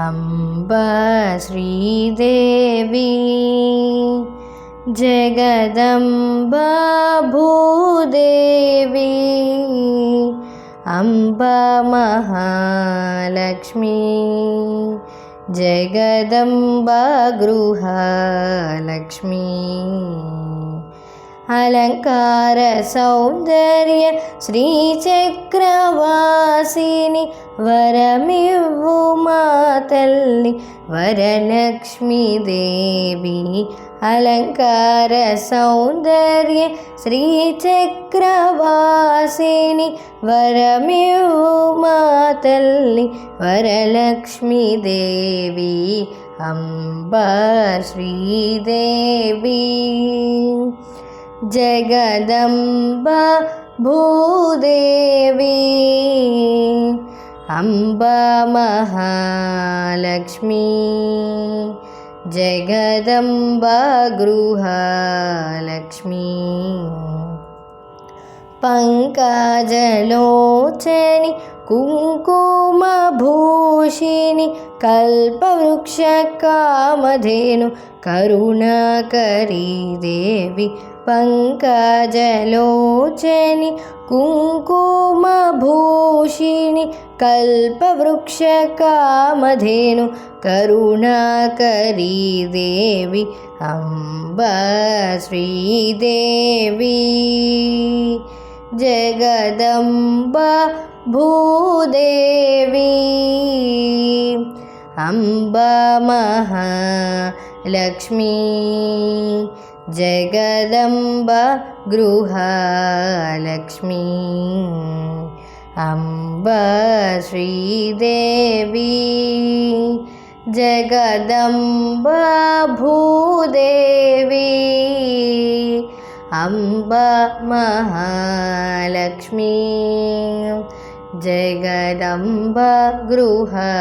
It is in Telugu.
अम्बा श्रीदेवी जगदम्बा भूदेवी अम्बा महालक्ष्मी जगदम्बा गृहलक्ष्मी అలంకార సౌందర్య శ్రీచక్రవాసిని వరమివ్వు మా తల్లి వరలక్ష్మీదేవి అలంకార సౌందర్య శ్రీచక్రవాసిని వరమివ్వు మా తల్లి వరలక్ష్మీదేవి అంబ శ్రీదేవి. జగదంబ భూదేవి అంబ మహాలక్ష్మి జగదంబ గృహలక్ష్మి. పంకజలోచని కుంకుమ कुङ्कुमभूषिणि कल्पवृक्षकामधेनु करुणाकरी देवी पङ्कजलोचनि कुङ्कुमभूषिणि कल्पवृक्षकामधेनु करुणाकरी देवी अम्बा श्रीदेवी जगदम्बा भूदेवी अम्बा महालक्ष्मी जगदम्बा गृहलक्ष्मी अम्बा श्रीदेवी जगदम्बा भूदेवी अम्बा महालक्ष्मी जगदम्बा गृहलक्ष्मी